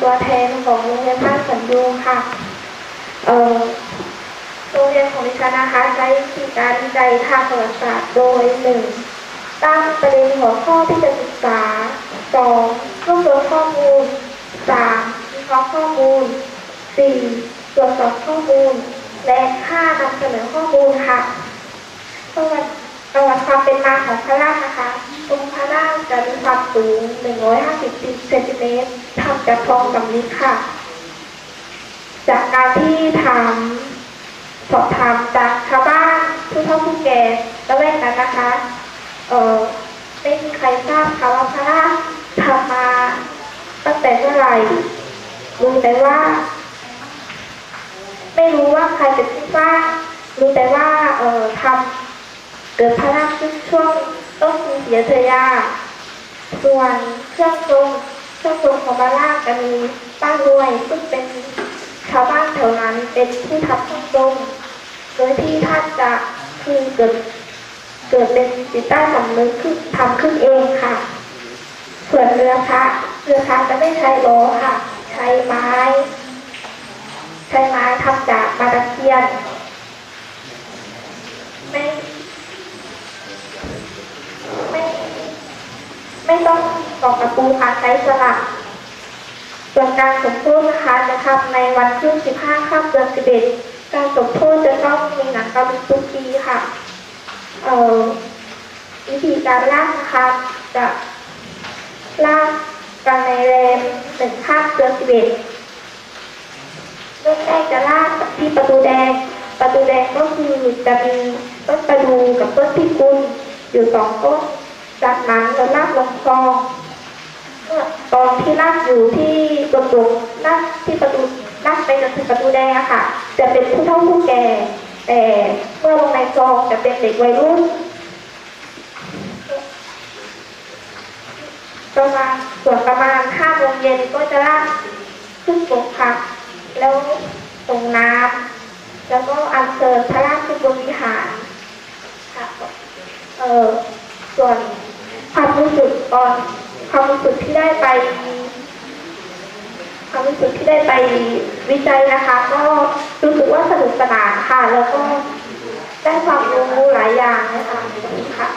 ตัวแทนของโรงเรียนบ้านสันยูค่ะเอ่อโรงเรียนของดิฉันนะคะใช้วิธีการวิจัยทางประวัติศาสตร์โดยหนึ่งตั้งประเด็นหัวข้อที่จะศึกษาสองรวบรวมข้อมูลสามวิเคราะห์ข้อมูลสี่ตรวจสอบข้อมูล และห้านำเสนอข้อมูลค่ะประวัติประวัติความเป็นมาของพระราชนะคะองค์พระราชจะมีความสูง 150 เซนติเมตร จากทองสำริดค่ะ จากการที่ทำสอบถามจากชาวบ้านผู้เฒ่าผู้แก่ละแวกนั้นนะคะ เออไม่มีใครทราบค่ะว่าพระราชทำมาตั้งแต่เมื่อไหร่รู้แต่ว่า ไม่รู้ว่าใครเป็นผู้สร้างรู้แต่ว่า เออทำเกิดพระราชขึ้นช่วงต้นกรุงศรีอยุธยาส่วนเครื่องทร มีป้ารวยซึ่งเป็นชาวบ้านแถวนั้นเป็นผู้ทำเครื่องทรงโดยที่ท่านจะคือเกิดเกิดเป็นจิตใต้สำนึกขึ้นทำขึ้นเองค่ะ ส่วนเรือพระเรือพระจะไม่ใช้ล้อค่ะ ใช้ไม้ ใช้ไม้ทำจากมาตะเคียนไม่ไม่ไม่ต้องตอกกระปูค่ะใช้สลัก ส่วนการสมโภชนะคะจะทำในวันขึ้น15ค่ำเดือน11การสมโภชจะต้องมีหนังกระดูกทุกปีค่ะเอ่อวิธีการลากนะคะจะลากกันในแรมหนึ่งค่ำเดือน11เริ่มแรกจะลากที่ประตูแดง ประตูแดงก็คือจะมีต้นประดูกับต้นพิกุลอยู่สองต้นจากนั้นเราลากลงคลอง ตอนที่ลากอยู่ที่ประตูลากที่ประตูลากไปจนถึงประตูแดงอะค่ะ จะเป็นผู้เฒ่าผู้แก่ แต่เมื่อลงในคลองจะเป็นเด็กวัยรุ่นประมาณส่วนประมาณห้าโมงเย็นก็จะลากขึ้นบกค่ะ แล้วส่งน้ำแล้วก็อัญเชิญพระราชขึ้นบนวิหารค่ะเออส่วนความรู้สึกตอน ความรู้สึกที่ได้ไปความรู้สึกที่ได้ไปวิจัยนะคะ ก็รู้สึกว่าสนุกสนานค่ะ แล้วก็ได้ความรู้หลายอย่างนะคะค่ะ